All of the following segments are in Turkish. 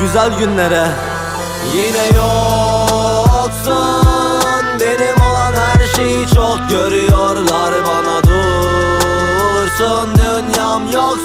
Güzel günlere. Yine yoksun. Benim olan her şeyi çok görüyorlar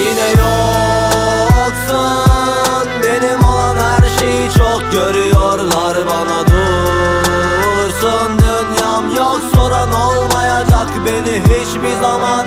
Yine yoksun. Benim olan her şeyi çok görüyorlar bana. Dursun. Dünyam yok. Soran olmayacak beni hiçbir zaman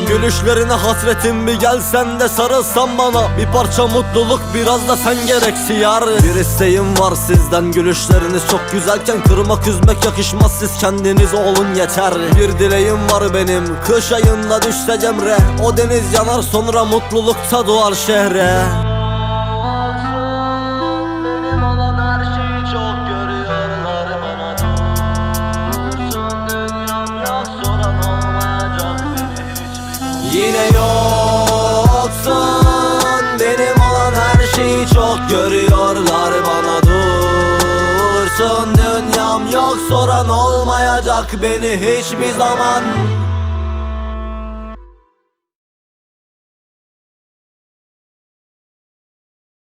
Gülüşlerine hasretim bir gelsen de sarılsan bana. Bir parça mutluluk biraz da sen gereksi yar Bir isteğim var sizden gülüşleriniz çok güzelken Kırmak üzmek yakışmaz. Siz kendiniz olun yeter. Bir dileğim var benim kış ayında düşse cemre O deniz yanar sonra mutlulukta doğar şehre dursun Dünyam yok soran olmayacak beni hiçbir zaman